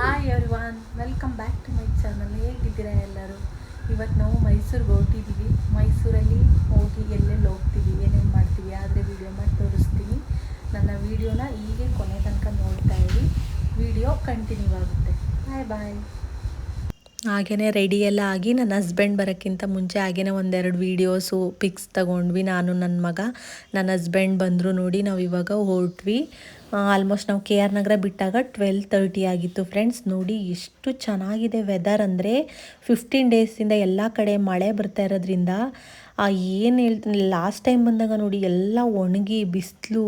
Hi everyone welcome back to my channel ಹೇಗಿದ್ದೀರಾ ಎಲ್ಲರೂ? ಇವತ್ತು ನಾವು ಮೈಸೂರಿಗೆ ಹೊರಟಿದ್ದೀವಿ ಮೈಸೂರಲ್ಲಿ ಹೋಗಿ ಎಲ್ಲೆಲ್ಲಿ ಹೋಗ್ತೀವಿ, ಏನೇನು ಮಾಡ್ತೀವಿ ಆದರೆ ವಿಡಿಯೋ ಮಾಡಿ ತೋರಿಸ್ತೀನಿ. ನನ್ನ ವೀಡಿಯೋನ ಹೀಗೆ ಕೊನೆ ತನಕ ನೋಡ್ತಾ ಇರಿ. ವಿಡಿಯೋ ಕಂಟಿನ್ಯೂ ಆಗುತ್ತೆ. ಬಾಯ್ ಬಾಯ್ ಹಾಗೆಯೇ ರೆಡಿ ಎಲ್ಲ ಆಗಿ ನನ್ನ ಹಸ್ಬೆಂಡ್ ಬರೋಕ್ಕಿಂತ ಮುಂಚೆ ಹಾಗೆಯೇ ಒಂದೆರಡು ವೀಡಿಯೋಸು ಪಿಕ್ಸ್ ತಗೊಂಡ್ವಿ ನಾನು ನನ್ನ ಮಗ. ನನ್ನ ಹಸ್ಬೆಂಡ್ ಬಂದರು ನೋಡಿ ನಾವು ಇವಾಗ ಹೊರಟ್ವಿ. ಆಲ್ಮೋಸ್ಟ್ ನಾವು ಕೆ ಆರ್ ನಗರ ಬಿಟ್ಟಾಗ ಟ್ವೆಲ್ ತರ್ಟಿ ಆಗಿತ್ತು ಫ್ರೆಂಡ್ಸ್ ನೋಡಿ ಎಷ್ಟು ಚೆನ್ನಾಗಿದೆ ವೆದರ್ ಅಂದರೆ ಫಿಫ್ಟೀನ್ ಡೇಸಿಂದ ಎಲ್ಲ ಕಡೆ ಮಳೆ ಬರ್ತಾ ಇರೋದ್ರಿಂದ ಏನು ಹೇಳ್ತೀನಿ ಲಾಸ್ಟ್ ಟೈಮ್ ಬಂದಾಗ ನೋಡಿ ಎಲ್ಲ ಒಣಗಿ, ಬಿಸಿಲು,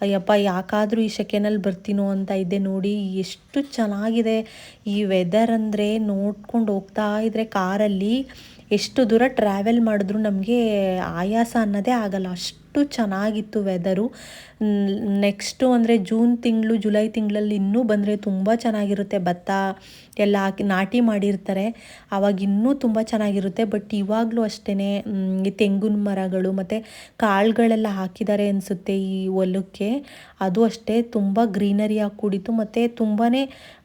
ಅಯ್ಯಪ್ಪ ಯಾಕಾದರೂ ಈ ಸೆಕೆನಲ್ಲಿ ಬರ್ತೀನೋ ಅಂತ ಇದ್ದೆ ನೋಡಿ, ಎಷ್ಟು ಚೆನ್ನಾಗಿದೆ. ಈ ವೆದರ್ ಅಂದರೆ ನೋಡ್ಕೊಂಡು ಹೋಗ್ತಾ ಇದ್ರೆ ಕಾರಲ್ಲಿ ಎಷ್ಟು ದೂರ ಟ್ರಾವೆಲ್ ಮಾಡಿದ್ರು ನಮಗೆ ಆಯಾಸ ಅನ್ನೋದೇ ಆಗಲ್ಲ. ಅಷ್ಟು ಚೆನ್ನಾಗಿತ್ತು ವೆದರು ನೆಕ್ಸ್ಟು ಅಂದರೆ ಜೂನ್ ತಿಂಗಳು ಜುಲೈ ತಿಂಗಳಲ್ಲಿ ಇನ್ನೂ ಬಂದರೆ ತುಂಬ ಚೆನ್ನಾಗಿರುತ್ತೆ. ಭತ್ತ ಎಲ್ಲ ಹಾಕಿ ನಾಟಿ ಮಾಡಿರ್ತಾರೆ. ಆವಾಗ ಇನ್ನೂ ತುಂಬ ಚೆನ್ನಾಗಿರುತ್ತೆ. ಬಟ್ ಇವಾಗಲೂ ಅಷ್ಟೇ ಈ ತೆಂಗಿನ ಮರಗಳು ಮತ್ತು ಕಾಳುಗಳೆಲ್ಲ ಹಾಕಿದ್ದಾರೆ ಅನಿಸುತ್ತೆ ಈ ಹೊಲಕ್ಕೆ. ಅದು ಅಷ್ಟೇ ತುಂಬ ಗ್ರೀನರಿಯಾಗಿ ಕೂಡಿತ್ತು. ಮತ್ತು ತುಂಬಾ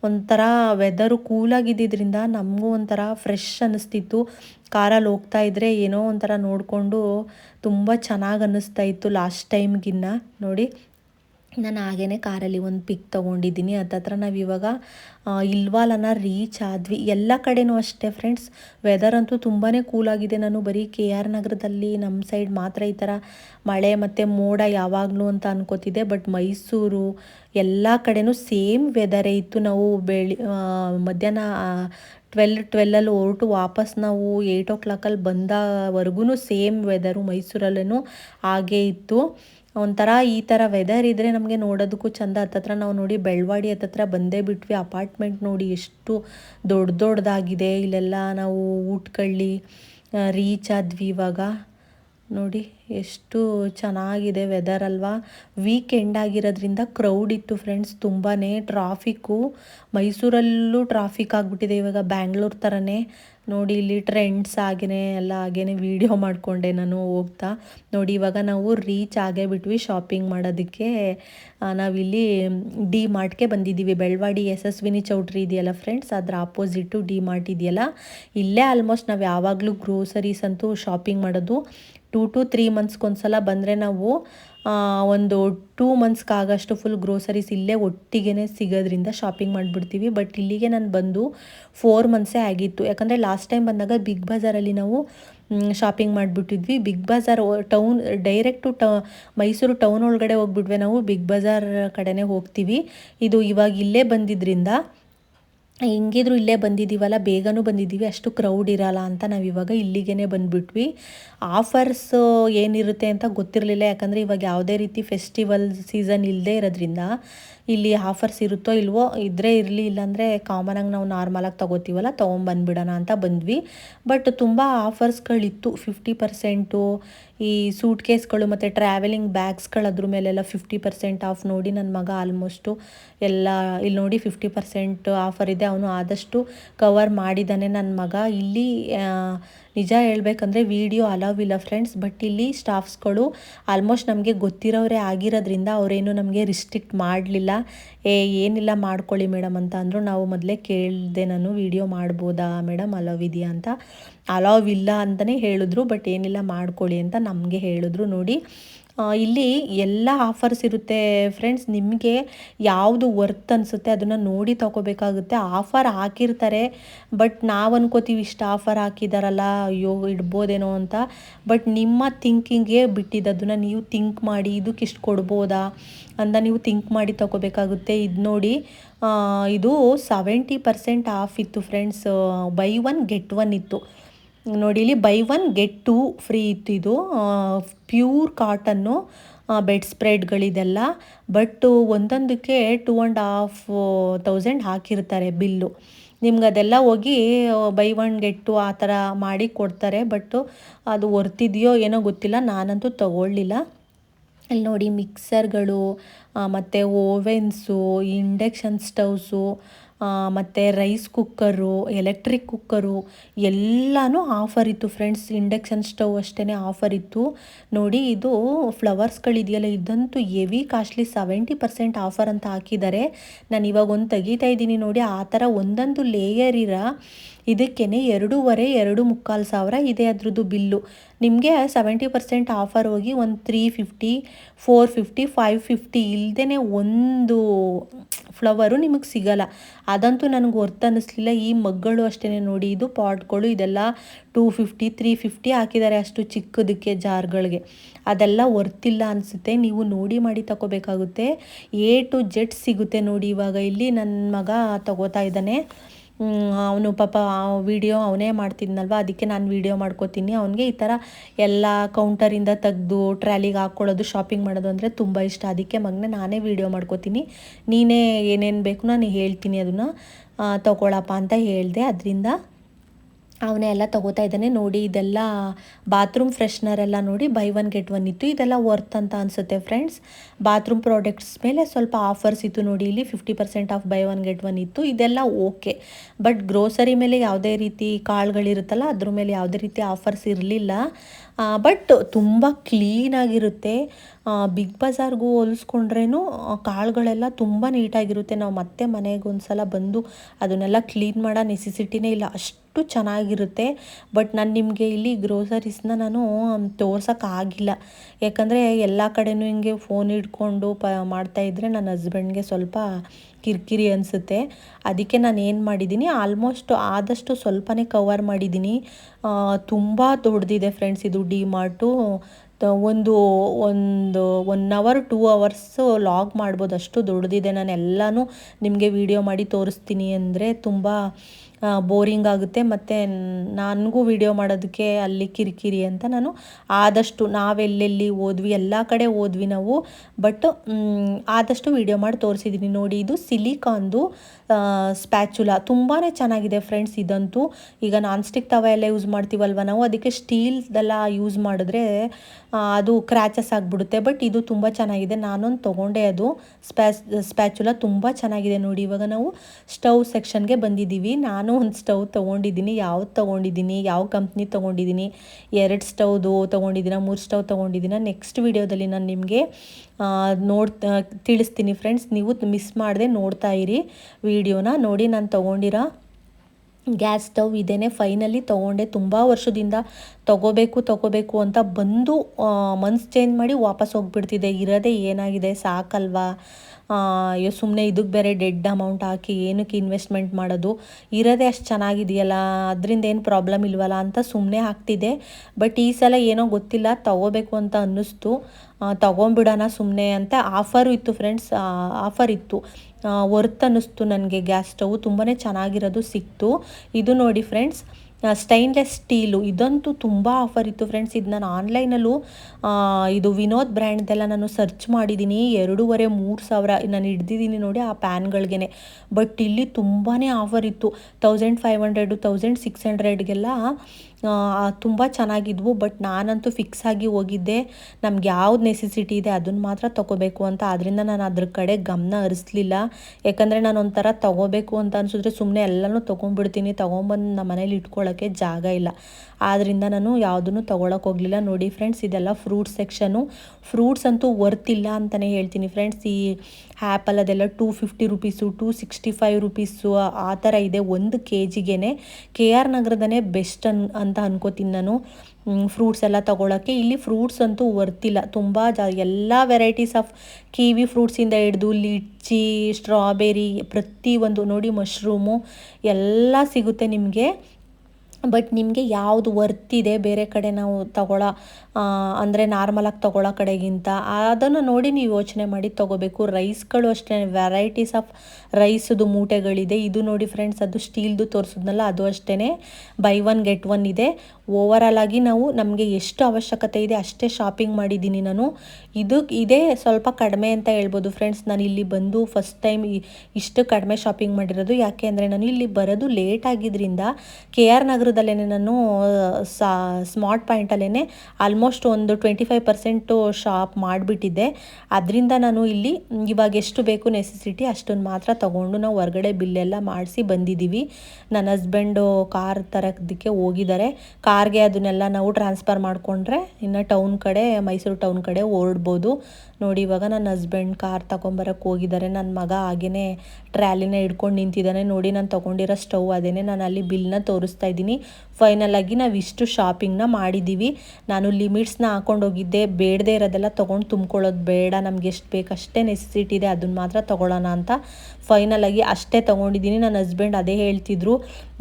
ಒಂಥರ ವೆದರು ಕೂಲಾಗಿದ್ದರಿಂದ ನಮಗೂ ಒಂಥರ ಫ್ರೆಶ್ ಅನ್ನಿಸ್ತಿತ್ತು ಕಾರಲ್ಲಿ ಹೋಗ್ತಾ ಇದ್ದರೆ ಏನೋ ಒಂಥರ ನೋಡಿಕೊಂಡು ತುಂಬ ಚೆನ್ನಾಗಿ ಅನ್ನಿಸ್ತಾ ಇತ್ತು ಲಾಸ್ಟ್ ಟೈಮ್ಗಿನ್ನ ನೋಡಿ ನಾನು ಹಾಗೇ ಕಾರಲ್ಲಿ ಒಂದು ಪಿಕ್ ತೊಗೊಂಡಿದ್ದೀನಿ. ಅದತ್ರ ನಾವು ಇವಾಗ ಇಲ್ವಾಲನ ರೀಚ್ ಆದ್ವಿ. ಎಲ್ಲ ಕಡೆನೂ ಅಷ್ಟೇ ಫ್ರೆಂಡ್ಸ್ ವೆದರ್ ಅಂತೂ ತುಂಬಾ ಕೂಲಾಗಿದೆ ನಾನು ಬರೀ ಕೆ ಆರ್ ನಗರದಲ್ಲಿ ನಮ್ಮ ಸೈಡ್ ಮಾತ್ರ ಈ ಥರ ಮಳೆ ಮತ್ತು ಮೋಡ ಯಾವಾಗಲೂ ಅಂತ ಅನ್ಕೋತಿದ್ದೆ. ಬಟ್ ಮೈಸೂರು, ಎಲ್ಲ ಕಡೆನೂ ಸೇಮ್ ವೆದರೇ ಇತ್ತು. ನಾವು ಬೆಳಿ ಮಧ್ಯಾಹ್ನ ಟ್ವೆಲ್ ಟ್ವೆಲ್ಲಲ್ಲಿ ಹೊರಟು ವಾಪಸ್ ನಾವು ಏಯ್ಟ್ ಓ ಕ್ಲಾಕಲ್ಲಿ ಬಂದವರೆಗೂ ಸೇಮ್ ವೆದರು ಮೈಸೂರಲ್ಲೂ ಹಾಗೇ ಇತ್ತು. ಒಂಥರ ಈ ಥರ ವೆದರ್ ಇದ್ದರೆ ನಮಗೆ ನೋಡೋದಕ್ಕೂ ಚಂದ. ಹತ್ತತ್ರ ನಾವು ನೋಡಿ ಬೆಳವಾಡಿ ಹತ್ತತ್ರ ಬಂದೇ ಬಿಟ್ವಿ. ಅಪಾರ್ಟ್ಮೆಂಟ್ ನೋಡಿ ಎಷ್ಟು ದೊಡ್ಡ ದೊಡ್ಡದಾಗಿದೆ ಇಲ್ಲೆಲ್ಲ ನಾವು ಊಟ್ಕಳ್ಳಿ ರೀಚ್ ಆದ್ವಿ ಇವಾಗ. ನೋಡಿ ಎಷ್ಟು ಚೆನ್ನಾಗಿದೆ ವೆದರ್ ಅಲ್ವಾ. ವೀಕೆಂಡ್ ಆಗಿರೋದ್ರಿಂದ ಕ್ರೌಡ್ ಇತ್ತು ಫ್ರೆಂಡ್ಸ್ ತುಂಬಾ ಟ್ರಾಫಿಕ್ಕು ಮೈಸೂರಲ್ಲೂ ಟ್ರಾಫಿಕ್ ಆಗಿಬಿಟ್ಟಿದೆ ಇವಾಗ. ಬ್ಯಾಂಗ್ಳೂರ್ ಥರನೇ ನೋಡಿ ಇಲ್ಲಿ ಟ್ರೆಂಡ್ಸ್ ಆಗೇ ಎಲ್ಲ ಹಾಗೇ ವೀಡಿಯೋ ಮಾಡಿಕೊಂಡೆ ನಾನು ಹೋಗ್ತಾ. ನೋಡಿ ಇವಾಗ ನಾವು ರೀಚ್ ಆಗೇ ಬಿಟ್ವಿ ಶಾಪಿಂಗ್ ಮಾಡೋದಕ್ಕೆ. ನಾವಿಲ್ಲಿ ಡಿ ಮಾರ್ಟ್ಗೆ ಬಂದಿದ್ದೀವಿ. ಬೆಳವಾಡಿ ಯಶಸ್ವಿನಿ ಚೌಟ್ರಿ ಇದೆಯಲ್ಲ ಫ್ರೆಂಡ್ಸ್ ಅದರ ಆಪೋಸಿಟು ಡಿ ಮಾರ್ಟ್ ಇದೆಯಲ್ಲ. ಇಲ್ಲೇ ಆಲ್ಮೋಸ್ಟ್ ನಾವು ಯಾವಾಗಲೂ ಗ್ರೋಸರೀಸ್ ಅಂತೂ ಶಾಪಿಂಗ್ ಮಾಡೋದು. ಟೂ ಟು ತ್ರೀ ಮಂತ್ಸ್ಗೊಂದ್ಸಲ ಬಂದರೆ ನಾವು ಒಂದು ಟೂ ಮಂತ್ಸ್ಗಾಗಷ್ಟು ಫುಲ್ ಗ್ರೋಸರೀಸ್ ಇಲ್ಲೇ ಒಟ್ಟಿಗೆ ಸಿಗೋದ್ರಿಂದ ಶಾಪಿಂಗ್ ಮಾಡಿಬಿಡ್ತೀವಿ. ಬಟ್ ಇಲ್ಲಿಗೆ ನಾನು ಬಂದು ಫೋರ್ ಮಂತ್ಸೇ ಆಗಿತ್ತು. ಯಾಕಂದರೆ ಲಾಸ್ಟ್ ಟೈಮ್ ಬಂದಾಗ ಬಿಗ್ ಬಜಾರಲ್ಲಿ ನಾವು shopping ಮಾಡಿಬಿಟ್ಟಿದ್ವಿ. Big Bazaar town direct to Mysuru town ಒಳಗಡೆ ಹೋಗ್ಬಿಟ್ವೆ ನಾವು. ಬಿಗ್ ಬಜಾರ್ ಕಡೆನೇ ಹೋಗ್ತೀವಿ. ಇದು ಇವಾಗ ಇಲ್ಲೇ ಬಂದಿದ್ದರಿಂದ ಹೆಂಗಿದ್ರು ಇಲ್ಲೇ ಬಂದಿದ್ದೀವಲ್ಲ ಬೇಗನೂ ಬಂದಿದ್ದೀವಿ ಅಷ್ಟು ಕ್ರೌಡ್ ಇರಲ್ಲ ಅಂತ ನಾವು ಇವಾಗ ಇಲ್ಲಿಗೇ ಬಂದುಬಿಟ್ವಿ. ಆಫರ್ಸ್ ಏನಿರುತ್ತೆ ಅಂತ ಗೊತ್ತಿರಲಿಲ್ಲ, ಯಾಕಂದರೆ ಇವಾಗ ಯಾವುದೇ ರೀತಿ ಫೆಸ್ಟಿವಲ್ ಸೀಸನ್ ಇಲ್ಲದೆ ಇರೋದ್ರಿಂದ ಇಲ್ಲಿ ಆಫರ್ಸ್ ಇರುತ್ತೋ ಇಲ್ವೋ ಇದ್ದರೆ ಇರಲಿ, ಇಲ್ಲಾಂದರೆ ಕಾಮನಾಗಿ ನಾವು ನಾರ್ಮಲಾಗಿ ತೊಗೋತೀವಲ್ಲ, ತೊಗೊಂಬಂದ್ಬಿಡೋಣ ಅಂತ ಬಂದ್ವಿ. ಬಟ್ ತುಂಬ ಆಫರ್ಸ್ಗಳಿತ್ತು ಫಿಫ್ಟಿ ಪರ್ಸೆಂಟು ಈ ಸೂಟ್ ಕೇಸ್ಗಳು ಮತ್ತು ಟ್ರಾವೆಲಿಂಗ್ ಬ್ಯಾಗ್ಸ್ಗಳು ಅದ್ರ ಮೇಲೆಲ್ಲ ಫಿಫ್ಟಿ ಪರ್ಸೆಂಟ್ ಆಫ್ ನೋಡಿ ನನ್ನ ಮಗ ಆಲ್ಮೋಸ್ಟು ಎಲ್ಲ ಇಲ್ಲಿ ನೋಡಿ ಫಿಫ್ಟಿ ಪರ್ಸೆಂಟ್ ಆಫರ್ ಇದೆ. ಅವನು ಆದಷ್ಟು ಕವರ್ ಮಾಡಿದ್ದಾನೆ ನನ್ನ ಮಗ. ಇಲ್ಲಿ ನಿಜ ಹೇಳ್ಬೇಕಂದ್ರೆ ವಿಡಿಯೋ ಅಲವ್ ಇಲ್ಲ ಫ್ರೆಂಡ್ಸ್ ಬಟ್ ಇಲ್ಲಿ ಸ್ಟಾಫ್ಸ್ಗಳು ಆಲ್ಮೋಸ್ಟ್ ನಮಗೆ ಗೊತ್ತಿರೋರೇ ಆಗಿರೋದ್ರಿಂದ ಅವರೇನು ನಮಗೆ ರಿಸ್ಟ್ರಿಕ್ಟ್ ಮಾಡಲಿಲ್ಲ. ಏ, ಏನಿಲ್ಲ ಮಾಡ್ಕೊಳ್ಳಿ ಮೇಡಮ್ ಅಂತ ಅಂದರು ನಾವು ಮೊದಲೇ ಕೇಳಿದೆ ನಾನು ವಿಡಿಯೋ ಮಾಡ್ಬೋದಾ ಮೇಡಮ್ ಅಲವ್ ಇದೆಯಾ ಅಂತ. ಅಲವ್ ಇಲ್ಲ ಅಂತಲೇ ಹೇಳಿದ್ರು ಬಟ್ ಏನಿಲ್ಲ ಮಾಡ್ಕೊಳ್ಳಿ ಅಂತ ನಮಗೆ ಹೇಳಿದ್ರು ನೋಡಿ. ಇಲ್ಲಿ ಎಲ್ಲ ಆಫರ್ಸ್ ಇರುತ್ತೆ ಫ್ರೆಂಡ್ಸ್ ನಿಮಗೆ ಯಾವುದು ವರ್ತ್ ಅನಿಸುತ್ತೆ ಅದನ್ನು ನೋಡಿ ತಗೋಬೇಕಾಗುತ್ತೆ. ಆಫರ್ ಹಾಕಿರ್ತಾರೆ ಬಟ್ ನಾವು ಅನ್ಕೋತೀವಿ ಇಷ್ಟು ಆಫರ್ ಹಾಕಿದಾರಲ್ಲ, ಅಯ್ಯೋ ಇಡ್ಬೋದೇನೋ ಅಂತ. ಬಟ್ ನಿಮ್ಮ ಥಿಂಕಿಂಗೇ ಬಿಟ್ಟಿದ್ದು ಅದನ್ನು ನೀವು ಥಿಂಕ್ ಮಾಡಿ, ಇದಕ್ಕೆ ಇಷ್ಟು ಕೊಡ್ಬೋದಾ ಅಂತ ನೀವು ಥಿಂಕ್ ಮಾಡಿ ತಗೋಬೇಕಾಗುತ್ತೆ. ಇದು ನೋಡಿ ಇದು ಸೆವೆಂಟಿ ಪರ್ಸೆಂಟ್ ಆಫ್ ಇತ್ತು friends buy one get one ಇತ್ತು. ನೋಡಿ, ಇಲ್ಲಿ buy one get two free ಇತ್ತು ಇದು ಪ್ಯೂರ್ ಕಾಟನ್ನು ಬೆಡ್ ಸ್ಪ್ರೆಡ್ಗಳಿದೆಲ್ಲ ಬಟ್ ಒಂದೊಂದಕ್ಕೆ ಟೂ ಆ್ಯಂಡ್ ಹಾಫ್ ತೌಸಂಡ್ ಹಾಕಿರ್ತಾರೆ ಬಿಲ್ಲು. ನಿಮ್ಗೆ ಅದೆಲ್ಲ ಹೋಗಿ ಬೈ ಒನ್ ಗೆಟ್ ಟು ಆ ಥರ ಮಾಡಿ ಕೊಡ್ತಾರೆ. ಬಟ್ಟು ಅದು ವರ್ತಿದೆಯೋ ಏನೋ ಗೊತ್ತಿಲ್ಲ. ನಾನಂತೂ ತಗೊಳ್ಳಿಲ್ಲ. ಇಲ್ಲಿ ನೋಡಿ ಮಿಕ್ಸರ್ಗಳು ಮತ್ತು ಓವೆನ್ಸು, ಇಂಡಕ್ಷನ್ ಸ್ಟವ್ಸು ಮತ್ತು ರೈಸ್ ಕುಕ್ಕರು, ಎಲೆಕ್ಟ್ರಿಕ್ ಕುಕ್ಕರು, ಎಲ್ಲನೂ ಆಫರ್ ಇತ್ತು ಫ್ರೆಂಡ್ಸ್. ಇಂಡಕ್ಷನ್ ಸ್ಟವ್ ಅಷ್ಟೇ ಆಫರ್ ಇತ್ತು. ನೋಡಿ, ಇದು ಫ್ಲವರ್ಸ್ಗಳಿದೆಯಲ್ಲ, ಇದಂತೂ ಎವಿ ಕಾಸ್ಟ್ಲಿ ಸೆವೆಂಟಿ ಪರ್ಸೆಂಟ್ ಆಫರ್ ಅಂತ ಹಾಕಿದ್ದಾರೆ. ನಾನು ಇವಾಗ ಒಂದು ತೆಗಿತಾ ಇದ್ದೀನಿ ನೋಡಿ, ಆ ಥರ ಒಂದೊಂದು ಲೇಯರ್ ಇರೋ. ಇದಕ್ಕೇ ಎರಡೂವರೆ, ಎರಡು ಮುಕ್ಕಾಲು ಸಾವಿರ ಇದೆ ಅದ್ರದ್ದು ಬಿಲ್ಲು. ನಿಮಗೆ ಸೆವೆಂಟಿ ಪರ್ಸೆಂಟ್ ಆಫರ್ ಹೋಗಿ ಒಂದು three fifty four fifty five fifty ಇಲ್ಲದೇ ಒಂದು ಫ್ಲವರು ನಿಮಗೆ ಸಿಗಲ್ಲ. ಅದಂತೂ ನನಗೆ ವರ್ತ್ ಅನ್ನಿಸ್ಲಿಲ್ಲ. ಈ ಮಗ್ಗಳು ಅಷ್ಟೇ ನೋಡಿ, ಇದು ಪಾಟ್ಗಳು ಇದೆಲ್ಲ ಟೂ ಫಿಫ್ಟಿ ತ್ರೀ ಫಿಫ್ಟಿ ಹಾಕಿದ್ದಾರೆ ಅಷ್ಟು ಚಿಕ್ಕದಕ್ಕೆ ಜಾರ್ಗಳಿಗೆ. ಅದೆಲ್ಲ ವರ್ತಿಲ್ಲ ಅನಿಸುತ್ತೆ. ನೀವು ನೋಡಿ ಮಾಡಿ ತಗೋಬೇಕಾಗುತ್ತೆ ಎ ಟು ಜೆಟ್ ಸಿಗುತ್ತೆ ನೋಡಿ ಇವಾಗ. ಇಲ್ಲಿ ನನ್ನ ಮಗ ತಗೋತಾ ಇದ್ದಾನೆ. ಅವನು ಪಾಪ ವಿಡಿಯೋ ಅವನೇ ಮಾಡ್ತಿದ್ನಲ್ವ? ಅದಕ್ಕೆ ನಾನು ವಿಡಿಯೋ ಮಾಡ್ಕೋತೀನಿ. ಅವನಿಗೆ ಈ ಥರ ಎಲ್ಲ ಕೌಂಟರಿಂದ ತೆಗೆದು ಟ್ರ್ಯಾಲಿಗೆ ಹಾಕ್ಕೊಳ್ಳೋದು ಶಾಪಿಂಗ್ ಮಾಡೋದು ಅಂದರೆ ತುಂಬ ಇಷ್ಟ. ಅದಕ್ಕೆ ಮಗನೇ ನಾನೇ ವಿಡಿಯೋ ಮಾಡ್ಕೋತೀನಿ. ನೀನೇ ಏನೇನು ಬೇಕು ನಾನು ಹೇಳ್ತೀನಿ ಅದನ್ನು. ತಗೊಳಪ್ಪ ಅಂತ ಹೇಳಿದೆ. ಅದರಿಂದ ಅವನೇ ಎಲ್ಲ ತಗೋತಾ ಇದ್ದಾನೆ. ನೋಡಿ, ಇದೆಲ್ಲ ಬಾತ್ರೂಮ್ ಫ್ರೆಶ್ನರ್ ಎಲ್ಲ ನೋಡಿ ಬೈ ಒನ್ ಗೆಟ್ ಒನ್ ಇತ್ತು. ಇದೆಲ್ಲ ವರ್ತ್ ಅಂತ ಅನಿಸುತ್ತೆ ಫ್ರೆಂಡ್ಸ್ ಬಾತ್ರೂಮ್ ಪ್ರಾಡಕ್ಟ್ಸ್ ಮೇಲೆ ಸ್ವಲ್ಪ ಆಫರ್ಸ್ ಇತ್ತು ನೋಡಿ. ಇಲ್ಲಿ fifty percent off buy one get one ಇತ್ತು. ಇದೆಲ್ಲ ಓಕೆ ಬಟ್ ಗ್ರೋಸರಿ ಮೇಲೆ ಯಾವುದೇ ರೀತಿ ಕಾಳುಗಳಿರುತ್ತಲ್ಲ, ಅದ್ರ ಮೇಲೆ ಯಾವುದೇ ರೀತಿ ಆಫರ್ಸ್ ಇರಲಿಲ್ಲ. ಬಟ್ ತುಂಬ ಕ್ಲೀನಾಗಿರುತ್ತೆ ಬಿಗ್ ಬಜಾರ್ಗೂ ಹೋಲಿಸ್ಕೊಂಡ್ರೇನು ಕಾಳುಗಳೆಲ್ಲ ತುಂಬ ನೀಟಾಗಿರುತ್ತೆ. ನಾವು ಮತ್ತೆ ಮನೆಗೆ ಒಂದು ಸಲ ಬಂದು ಅದನ್ನೆಲ್ಲ ಕ್ಲೀನ್ ಮಾಡೋ ನೆಸೆಸಿಟಿನೇ ಇಲ್ಲ. ಅಷ್ಟು ಚೆನ್ನಾಗಿರುತ್ತೆ. ಬಟ್ ನಾನು ನಿಮಗೆ ಇಲ್ಲಿ ಗ್ರೋಸರೀಸ್ನ ನಾನು ತೋರ್ಸೋಕ್ಕಾಗಿಲ್ಲ. ಯಾಕಂದರೆ ಎಲ್ಲ ಕಡೆಯೂ ಹಿಂಗೆ ಫೋನ್ ಇಟ್ಕೊಂಡು ಪ ಮಾಡ್ತಾಯಿದ್ರೆ ನನ್ನ ಹಸ್ಬೆಂಡ್ಗೆ ಸ್ವಲ್ಪ ಕಿರಿಕಿರಿ ಅನಿಸುತ್ತೆ. ಅದಕ್ಕೆ ನಾನು ಏನು ಮಾಡಿದ್ದೀನಿ ಆಲ್ಮೋಸ್ಟ್ ಆದಷ್ಟು ಸ್ವಲ್ಪನೇ ಕವರ್ ಮಾಡಿದ್ದೀನಿ ತುಂಬ ದೊಡ್ಡದಿದೆ ಫ್ರೆಂಡ್ಸ್ ಇದು ಡಿ ಮಾರ್ಟು ಒಂದು ಒಂದು ಒನ್ ಅವರ್ ಟೂ ಅವರ್ಸು ಲಾಗ್ ಮಾಡ್ಬೋದು. ಅಷ್ಟು ದೊಡ್ಡದಿದೆ. ನಾನು ಎಲ್ಲನೂ ನಿಮಗೆ ವಿಡಿಯೋ ಮಾಡಿ ತೋರಿಸ್ತೀನಿ ಅಂದರೆ ತುಂಬ ಬೋರಿಂಗ್ ಆಗುತ್ತೆ. ಮತ್ತು ನನಗೂ ವಿಡಿಯೋ ಮಾಡೋದಕ್ಕೆ ಅಲ್ಲಿ ಕಿರಿಕಿರಿ ಅಂತ ನಾನು ಆದಷ್ಟು ನಾವೆಲ್ಲೆಲ್ಲಿ ಓದ್ವಿ ಎಲ್ಲ ಕಡೆ ಹೋದ್ವಿ ನಾವು. ಬಟ್ ಆದಷ್ಟು ವಿಡಿಯೋ ಮಾಡಿ ತೋರಿಸಿದ್ದೀನಿ ನೋಡಿ, ಇದು ಸಿಲಿಕಾನ್ದು ಸ್ಪ್ಯಾಚುಲಾ ತುಂಬಾ ಚೆನ್ನಾಗಿದೆ ಫ್ರೆಂಡ್ಸ್ ಇದಂತೂ. ಈಗ ನಾನ್ ಸ್ಟಿಕ್ ತವ ಎಲ್ಲ ಯೂಸ್ ಮಾಡ್ತೀವಲ್ವ ನಾವು? ಅದಕ್ಕೆ ಸ್ಟೀಲ್ದೆಲ್ಲ ಯೂಸ್ ಮಾಡಿದ್ರೆ ಅದು ಕ್ರ್ಯಾಚಸ್ ಆಗಿಬಿಡುತ್ತೆ. ಬಟ್ ಇದು ತುಂಬ ಚೆನ್ನಾಗಿದೆ. ನಾನೊಂದು ತೊಗೊಂಡೆ ಅದು. ಸ್ಪ್ಯಾ ಸ್ಪ್ಯಾಚುಲಾ ತುಂಬ ಚೆನ್ನಾಗಿದೆ ನೋಡಿ. ಇವಾಗ ನಾವು ಸ್ಟವ್ ಸೆಕ್ಷನ್ಗೆ ಬಂದಿದ್ದೀವಿ. ನಾನು ಒಂದು ಸ್ಟವ್ ತೊಗೊಂಡಿದ್ದೀನಿ. ಯಾವ್ದು ತೊಗೊಂಡಿದ್ದೀನಿ? ಯಾವ ಕಂಪ್ನಿ ತೊಗೊಂಡಿದ್ದೀನಿ? ಎರಡು ಸ್ಟವ್ದು ತೊಗೊಂಡಿದ್ದೀನ? ಮೂರು ಸ್ಟವ್ ತೊಗೊಂಡಿದ್ದೀನ? ನೆಕ್ಸ್ಟ್ ವೀಡಿಯೋದಲ್ಲಿ ನಾನು ನಿಮಗೆ ನೋಡ್ ತಿಳಿಸ್ತೀನಿ ಫ್ರೆಂಡ್ಸ್ ನೀವು ಮಿಸ್ ಮಾಡದೆ ನೋಡ್ತಾ ಇರಿ ವಿಡಿಯೋನ. ನೋಡಿ ನಾನು ತೊಗೊಂಡಿರೋ ಗ್ಯಾಸ್ ಸ್ಟವ್ ಇದೇನೆ ಫೈನಲಿ ತೊಗೊಂಡೆ. ತುಂಬ ವರ್ಷದಿಂದ ತೊಗೋಬೇಕು ತೊಗೋಬೇಕು ಅಂತ ಬಂದು ಮನ್ಸು ಚೇಂಜ್ ಮಾಡಿ ವಾಪಸ್ ಹೋಗ್ಬಿಡ್ತಿದೆ. ಇರೋದೇ ಏನಾಗಿದೆ? ಸಾಕಲ್ವಾ? ಅಯ್ಯೋ ಸುಮ್ಮನೆ ಇದಕ್ಕೆ ಬೇರೆ ಡೆಡ್ ಅಮೌಂಟ್ ಹಾಕಿ ಏನಕ್ಕೆ ಇನ್ವೆಸ್ಟ್ಮೆಂಟ್ ಮಾಡೋದು? ಇರೋದೇ ಅಷ್ಟು ಚೆನ್ನಾಗಿದೆಯಲ್ಲ, ಅದರಿಂದ ಏನು ಪ್ರಾಬ್ಲಮ್ ಇಲ್ವಲ್ಲ ಅಂತ ಸುಮ್ಮನೆ ಹಾಕ್ತಿದ್ದೆ. ಬಟ್ ಈ ಸಲ ಏನೋ ಗೊತ್ತಿಲ್ಲ, ತೊಗೋಬೇಕು ಅಂತ ಅನ್ನಿಸ್ತು. ತೊಗೊಂಬಿಡೋಣ ಸುಮ್ಮನೆ ಅಂತ ಆಫರು ಇತ್ತು ಫ್ರೆಂಡ್ಸ್ ಆಫರ್ ಇತ್ತು. ವರ್ತ್ ಅನ್ನಿಸ್ತು ನನಗೆ ಗ್ಯಾಸ್ ಸ್ಟವ್ ತುಂಬಾ ಚೆನ್ನಾಗಿರೋದು ಸಿಕ್ತು. ಇದು ನೋಡಿ ಫ್ರೆಂಡ್ಸ್ ಸ್ಟೈನ್ಲೆಸ್ ಸ್ಟೀಲು ಇದಂತೂ ತುಂಬ ಆಫರ್ ಇತ್ತು ಫ್ರೆಂಡ್ಸ್ ಇದು ನಾನು ಆನ್ಲೈನಲ್ಲೂ ಇದು ವಿನೋದ್ ಬ್ರ್ಯಾಂಡ್ದೆಲ್ಲ ನಾನು ಸರ್ಚ್ ಮಾಡಿದ್ದೀನಿ ಎರಡೂವರೆ, ಮೂರು ಸಾವಿರ ನಾನು ಹಿಡ್ದಿದ್ದೀನಿ ನೋಡಿ ಆ ಪ್ಯಾನ್ಗಳಿಗೇ ಬಟ್ ಇಲ್ಲಿ ತುಂಬಾ ಆಫರ್ ಇತ್ತು. Thousand five hundred thousand six ಹಂಡ್ರೆಡ್ಗೆಲ್ಲ ತುಂಬ ಚೆನ್ನಾಗಿದ್ವು ಬಟ್ ನಾನಂತೂ ಫಿಕ್ಸ್ ಆಗಿ ಹೋಗಿದ್ದೆ. ನಮ್ಗೆ ಯಾವ್ದು ನೆಸೆಸಿಟಿ ಇದೆ ಅದನ್ನ ಮಾತ್ರ ತಗೋಬೇಕು ಅಂತ. ಅದರಿಂದ ನಾನು ಅದ್ರ ಕಡೆ ಗಮನ ಹರಿಸ್ಲಿಲ್ಲ. ಯಾಕಂದರೆ ನಾನು ಒಂಥರ ತಗೋಬೇಕು ಅಂತ ಅನಿಸಿದ್ರೆ ಸುಮ್ಮನೆ ಎಲ್ಲನೂ ತೊಗೊಂಡ್ಬಿಡ್ತೀನಿ. ತೊಗೊಂಬಂದು ನಮ್ಮ ಮನೇಲಿ ಇಟ್ಕೊಳ್ಳೋಕ್ಕೆ ಜಾಗ ಇಲ್ಲ. ಆದ್ದರಿಂದ ನಾನು ಯಾವುದನ್ನು ತೊಗೊಳಕ್ಕೆ ಹೋಗಲಿಲ್ಲ. ನೋಡಿ ಫ್ರೆಂಡ್ಸ್ ಇದೆಲ್ಲ ಫ್ರೂಟ್ಸ್ ಸೆಕ್ಷನು ಫ್ರೂಟ್ಸ್ ಅಂತೂ ವರ್ತ್ ಇಲ್ಲ ಅಂತಲೇ ಹೇಳ್ತೀನಿ ಫ್ರೆಂಡ್ಸ್ ಈ ಆ್ಯಪಲ್ ಅದೆಲ್ಲ two fifty rupees two sixty five rupees ಆ ಥರ ಇದೆ ಒಂದು ಕೆ ಜಿಗೆ ಕೆ ಆರ್ ನಗರದನೇ ಬೆಸ್ಟ್ ಅನ್, ಅಂತ ಅನ್ಕೋತೀನಿ ನಾನು. ಫ್ರೂಟ್ಸ್ ಎಲ್ಲ ತೊಗೊಳಕ್ಕೆ. ಇಲ್ಲಿ ಫ್ರೂಟ್ಸ್ ಅಂತೂ ವರ್ತಿಲ್ಲ ತುಂಬ ಜಾ, ಎಲ್ಲ ವೆರೈಟೀಸ್ ಆಫ್ ಕಿವಿ ಫ್ರೂಟ್ಸಿಂದ ಹಿಡ್ದು ಲಿಚ್ಚಿ ಸ್ಟ್ರಾಬೆರಿ ಪ್ರತಿಯೊಂದು ನೋಡಿ ಮಶ್ರೂಮು ಎಲ್ಲ ಸಿಗುತ್ತೆ ನಿಮಗೆ. ಬಟ್ ನಿಮಗೆ ಯಾವುದು ಇದೆ ಬೇರೆ ಕಡೆ ನಾವು ತಗೊಳ್ಳೋ ಅಂದರೆ ನಾರ್ಮಲಾಗಿ ತಗೊಳ್ಳೋ ಕಡೆಗಿಂತ? ಅದನ್ನು ನೋಡಿ ನೀವು ಯೋಚನೆ ಮಾಡಿ ತೊಗೋಬೇಕು. ರೈಸ್ಗಳು ಅಷ್ಟೇ ವೆರೈಟೀಸ್ ಆಫ್ ರೈಸದು ಮೂಟೆಗಳಿದೆ. ಇದು ನೋಡಿ ಫ್ರೆಂಡ್ಸ್ ಅದು ಸ್ಟೀಲ್ದು ತೋರಿಸಿದ್ನಲ್ಲ, ಅದು ಅಷ್ಟೇ ಬೈ ಒನ್ ಗೆಟ್ ಒನ್ ಇದೆ. ಓವರಾಲ್ ಆಗಿ ನಾವು ನಮಗೆ ಎಷ್ಟು ಅವಶ್ಯಕತೆ ಇದೆ ಅಷ್ಟೇ ಶಾಪಿಂಗ್ ಮಾಡಿದ್ದೀನಿ ನಾನು. ಇದು ಇದೇ ಸ್ವಲ್ಪ ಕಡಿಮೆ ಅಂತ ಹೇಳ್ಬೋದು ಫ್ರೆಂಡ್ಸ್ ನಾನು ಇಲ್ಲಿ ಬಂದು ಫಸ್ಟ್ ಟೈಮ್ ಇಷ್ಟು ಕಡಿಮೆ ಶಾಪಿಂಗ್ ಮಾಡಿರೋದು. ಯಾಕೆ ಅಂದರೆ ನಾನು ಇಲ್ಲಿ ಬರೋದು ಲೇಟ್ ಆಗಿದ್ದರಿಂದ ಕೆ ಆರ್ ನಗರದ ಹತ್ರದಲ್ಲೇ ನಾನು ಸಾ, ಸ್ಮಾರ್ಟ್ ಪಾಯಿಂಟಲ್ಲೇ ಆಲ್ಮೋಸ್ಟ್ ಒಂದು ಟ್ವೆಂಟಿ ಫೈವ್ ಪರ್ಸೆಂಟು ಶಾಪ್ ಮಾಡಿಬಿಟ್ಟಿದ್ದೆ. ಅದರಿಂದ ನಾನು ಇಲ್ಲಿ ಇವಾಗ ಎಷ್ಟು ಬೇಕು ನೆಸೆಸಿಟಿ ಅಷ್ಟನ್ನು ಮಾತ್ರ ತೊಗೊಂಡು ನಾವು ಹೊರಗಡೆ ಬಿಲ್ಲೆಲ್ಲ ಮಾಡಿಸಿ ಬಂದಿದ್ದೀವಿ. ನನ್ನ ಹಸ್ಬೆಂಡು ಕಾರ್ ತರೋದಕ್ಕೆ ಹೋಗಿದ್ದಾರೆ. ಕಾರ್ಗೆ ಅದನ್ನೆಲ್ಲ ನಾವು ಟ್ರಾನ್ಸ್ಫರ್ ಮಾಡಿಕೊಂಡ್ರೆ ಇನ್ನು ಟೌನ್ ಕಡೆ, ಮೈಸೂರು ಟೌನ್ ಕಡೆ ಹೊರಡ್ಬೋದು ನೋಡಿ, ಇವಾಗ ನನ್ನ ಹಸ್ಬೆಂಡ್ ಕಾರ್ ತಗೊಂಬರಕ್ಕೆ ಹೋಗಿದ್ದಾರೆ. ನನ್ನ ಮಗ ಹಾಗೇ ಟ್ರ್ಯಾಲಿನ ಹಿಡ್ಕೊಂಡು ನಿಂತಿದ್ದಾನೆ. ನೋಡಿ, ನಾನು ತೊಗೊಂಡಿರೋ ಸ್ಟವ್ ಅದೇನೆ. ನಾನು ಅಲ್ಲಿ ಬಿಲ್ನ ತೋರಿಸ್ತಾ ಇದ್ದೀನಿ. ಫೈನಲಾಗಿ ನಾವು ಇಷ್ಟು ಶಾಪಿಂಗ್ನ ಮಾಡಿದ್ದೀವಿ ನಾನು ಲಿಮಿಟ್ಸ್ನ ಹಾಕೊಂಡು ಹೋಗಿದ್ದೆ. ಬೇಡದೇ ಇರೋದೆಲ್ಲ ತೊಗೊಂಡು ತುಂಬ್ಕೊಳ್ಳೋದು ಬೇಡ. ನಮ್ಗೆ ಎಷ್ಟು ಬೇಕು ಅಷ್ಟೇ ನೆಸೆಸಿಟಿ ಇದೆ. ಅದನ್ನ ಮಾತ್ರ ತೊಗೊಳ್ಳೋಣ ಅಂತ ಫೈನಲಾಗಿ ಅಷ್ಟೇ ತೊಗೊಂಡಿದ್ದೀನಿ. ನನ್ನ ಹಸ್ಬೆಂಡ್ ಅದೇ ಹೇಳ್ತಿದ್ರು.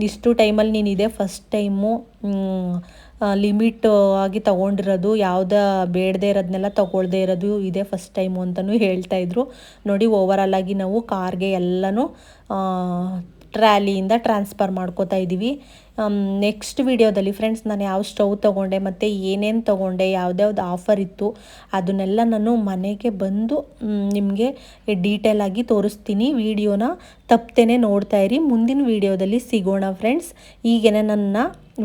ಇಷ್ಟು ಟೈಮಲ್ಲಿ ನೀನಿದೆ ಫಸ್ಟ್ ಟೈಮು ಲಿಮಿಟ್ ಆಗಿ ತಗೊಂಡಿರೋದು, ಯಾವುದೇ ಬೇಡದೇ ಇರೋದನ್ನೆಲ್ಲ ತಗೊಳ್ಳದೇ ಇರೋದು ಇದೇ ಫಸ್ಟ್ ಟೈಮು ಅಂತಲೂ ಹೇಳ್ತಾಯಿದ್ರು ನೋಡಿ ಓವರಾಲ್ ಆಗಿ ನಾವು ಕಾರ್ಗೆ ಎಲ್ಲನೂ ಟ್ರ್ಯಾಲಿಯಿಂದ ಟ್ರಾನ್ಸ್ಫರ್ ಮಾಡ್ಕೋತಾ ಇದ್ದೀವಿ. ನೆಕ್ಸ್ಟ್ ವಿಡಿಯೋದಲ್ಲಿ ಫ್ರೆಂಡ್ಸ್ ನಾನು ಯಾವ ಸ್ಟವ್ ತೊಗೊಂಡೆ, ಮತ್ತು ಏನೇನು ತೊಗೊಂಡೆ, ಯಾವ್ದ್ಯಾವ್ದು ಆಫರ್ ಇತ್ತು, ಅದನ್ನೆಲ್ಲ ನಾನು ಮನೆಗೆ ಬಂದು ನಿಮಗೆ ಡೀಟೇಲಾಗಿ ತೋರಿಸ್ತೀನಿ. ವಿಡಿಯೋನ ತಪ್ಪದೇನೆ ನೋಡ್ತಾ ಇರಿ. ಮುಂದಿನ ವಿಡಿಯೋದಲ್ಲಿ ಸಿಗೋಣ ಫ್ರೆಂಡ್ಸ್ ಈಗೇನೆ ನನ್ನ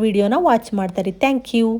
ವಿಡಿಯೋನ ವಾಚ್ ಮಾಡ್ತಾರೆ ಥ್ಯಾಂಕ್ ಯು